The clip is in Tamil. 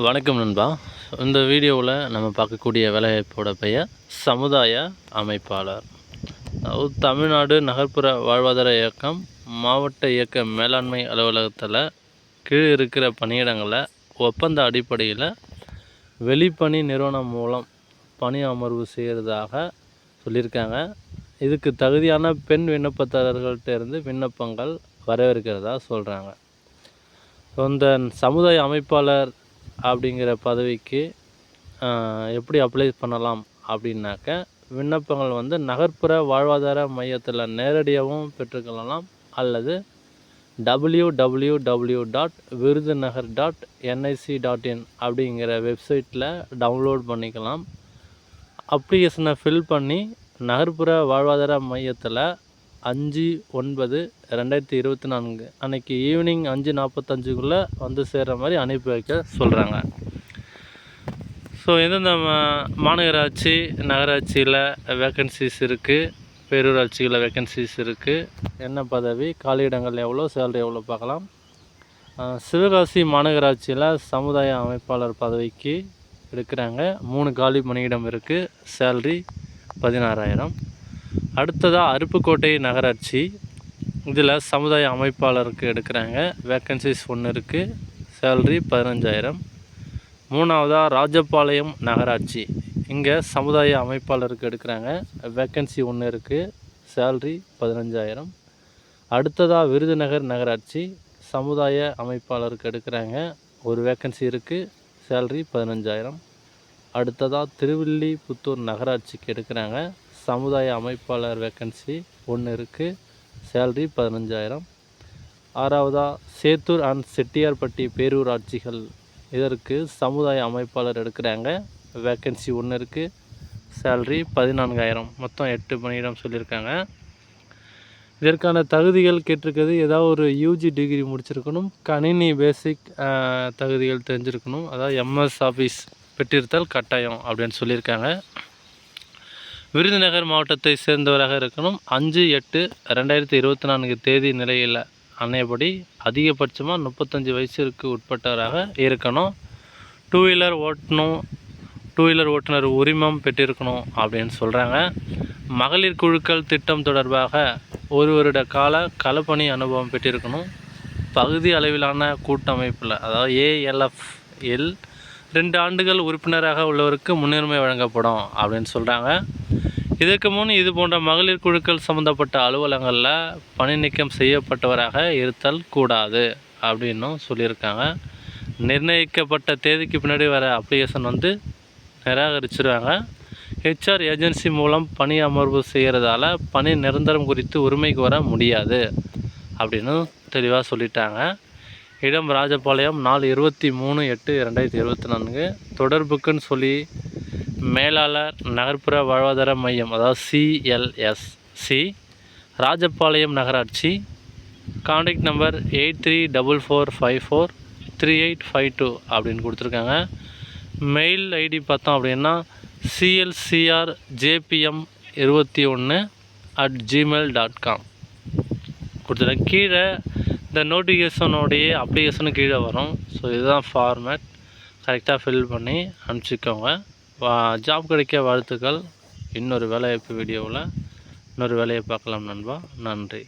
வணக்கம் நண்பா. இந்த வீடியோவில் நம்ம பார்க்கக்கூடிய வேலைவாய்ப்போட பெயர் சமுதாய அமைப்பாளர். தமிழ்நாடு நகர்ப்புற வாழ்வாதார இயக்கம் மாவட்ட இயக்க மேலாண்மை அலுவலகத்தில் கீழே இருக்கிற பணியிடங்களை ஒப்பந்த அடிப்படையில் வெளிப்பணி நிறுவனம் மூலம் பணி அமர்வு செய்கிறதாக சொல்லியிருக்காங்க. இதுக்கு தகுதியான பெண் விண்ணப்பதாரர்கள்ட்ட இருந்து விண்ணப்பங்கள் வரவேற்கிறதா சொல்கிறாங்க இந்த சமுதாய அமைப்பாளர் அப்படிங்கிற பதவிக்கு எப்படி அப்ளை பண்ணலாம் அப்படின்னாக்க விண்ணப்பங்கள் வந்து நகர்ப்புற வாழ்வாதார மையத்தில் நேரடியாகவும் பெற்றுக்கொள்ளலாம். அல்லது W W W dot Virudhunagar dot NIC dot in அப்படிங்கிற வெப்சைட்டில் டவுன்லோட் பண்ணிக்கலாம். அப்ளிகேஷனை ஃபில் பண்ணி நகர்ப்புற வாழ்வாதார மையத்தில் அஞ்சு ஒன்பது ரெண்டாயிரத்தி இருபத்தி நான்கு. அன்னைக்கு ஈவினிங் அஞ்சு நாற்பத்தஞ்சுக்குள்ளே வந்து சேர்கிற மாதிரி அனுப்பி வைக்க சொல்கிறாங்க ஸோ எந்தெந்த மா- மாநகராட்சி நகராட்சியில் வேக்கன்சிஸ் இருக்குது பேரூராட்சியில் வேக்கன்சிஸ் இருக்குது என்ன பதவி? காலியிடங்கள் எவ்வளோ சேலரி எவ்வளோ பார்க்கலாம். சிவகாசி மாநகராட்சியில் சமுதாய அமைப்பாளர் பதவிக்கு எடுக்கிறாங்க. மூணு காலி பணியிடம் இருக்குது சேல்ரி பதினாறாயிரம். அடுத்ததாக அருப்புக்கோட்டை நகராட்சி. இதில் சமுதாய அமைப்பாளருக்கு எடுக்கிறாங்க. வேக்கன்சிஸ் ஒன்று இருக்குது சேல்ரி பதினஞ்சாயிரம். மூணாவதாக ராஜபாளையம் நகராட்சி. இங்கே சமுதாய அமைப்பாளருக்கு எடுக்கிறாங்க. வேக்கன்சி ஒன்று இருக்குது சேல்ரி பதினஞ்சாயிரம். அடுத்ததாக விருதுநகர் நகராட்சி. சமுதாய அமைப்பாளருக்கு எடுக்கிறாங்க. ஒரு வேக்கன்சி இருக்குது சேல்ரி பதினஞ்சாயிரம். அடுத்ததாக திருவில்லிபுத்தூர் நகராட்சிக்கு எடுக்கிறாங்க. சமுதாய அமைப்பாளர் வேக்கன்சி ஒன்று இருக்குது சேல்ரி பதினஞ்சாயிரம். ஆறாவதாக சேத்தூர் அண்ட் செட்டியார்பட்டி பேரூராட்சிகள். இதற்கு சமுதாய அமைப்பாளர் எடுக்கிறாங்க. வேக்கன்சி ஒன்று இருக்குது சேல்ரி பதினான்காயிரம். மொத்தம் எட்டு பணியிடம் சொல்லியிருக்காங்க. இதற்கான தகுதிகள் கேட்டிருக்கிறது ஏதாவது ஒரு யூஜி டிகிரி முடிச்சிருக்கணும். கணினி பேசிக் தகுதிகள் தெரிஞ்சிருக்கணும். அதாவது எம்எஸ் ஆஃபீஸ் பெற்றிருத்தல் கட்டாயம் அப்படின்னு சொல்லியிருக்காங்க. விருதுநகர் மாவட்டத்தை சேர்ந்தவராக இருக்கணும். அஞ்சு எட்டு ரெண்டாயிரத்தி இருபத்தி நான்கு தேதி நிலையில் அன்னையபடி அதிகபட்சமாக முப்பத்தஞ்சு வயசுக்கு உட்பட்டவராக இருக்கணும். டூ வீலர் ஓட்டணும். டூ வீலர் ஓட்டுநர் உரிமம் பெற்றிருக்கணும் அப்படின்னு சொல்கிறாங்க மகளிர் குழுக்கள் திட்டம் தொடர்பாக ஒரு வருட கால களப்பணி அனுபவம் பெற்றிருக்கணும். பகுதி அளவிலான கூட்டமைப்பில் அதாவது ஏஎல்எஃப் எல் ரெண்டு ஆண்டுகள் உறுப்பினராக உள்ளவருக்கு முன்னுரிமை வழங்கப்படும் அப்படின்னு சொல்கிறாங்க இதற்கு முன் இது போன்ற மகளிர் குழுக்கள் சம்மந்தப்பட்ட அலுவலகங்களில் பணி நீக்கம் செய்யப்பட்டவராக இருத்தல் கூடாது அப்படின்னும் சொல்லியிருக்காங்க. நிர்ணயிக்கப்பட்ட தேதிக்கு பின்னாடி வர அப்ளிகேஷன் வந்து நிராகரிச்சிருவாங்க. ஹெச்ஆர் ஏஜென்சி மூலம் பணி அமர்வு செய்கிறதால பணி நிரந்தரம் குறித்து உரிமைக்கு வர முடியாது அப்படின்னு தெளிவாக சொல்லிட்டாங்க. இடம் ராஜபாளையம் நாலு இருபத்தி மூணு எட்டு ரெண்டாயிரத்தி இருபத்தி நான்கு. தொடர்புக்குன்னு சொல்லி மேலாளர் நகர்ப்புற வாழ்வாதார மையம் அதாவது சிஎல்எஸ் சி ராஜபாளையம் நகராட்சி. Contact number eight three double four five four three eight five two அப்படின்னு கொடுத்துருக்காங்க. மெயில் ஐடி பார்த்தோம் அப்படின்னா சிஎல்சிஆர் ஜேபிஎம் இருபத்தி ஒன்று அட் ஜிமெயில் டாட் காம் கொடுத்துருக்கேன் கீழே இந்த நோட்டிஃபிகேஷனோடைய அப்ளிகேஷனு கீழே வரும். ஸோ இதுதான் ஃபார்மேட் கரெக்டாக ஃபில் பண்ணி அனுப்பிச்சிக்கோங்க. ஜாப் கிடைக்க வாழ்த்துக்கள். இன்னொரு வேலைவாய்ப்பு வீடியோவில் இன்னொரு வேலையை பார்க்கலாம் நண்பா. நன்றி.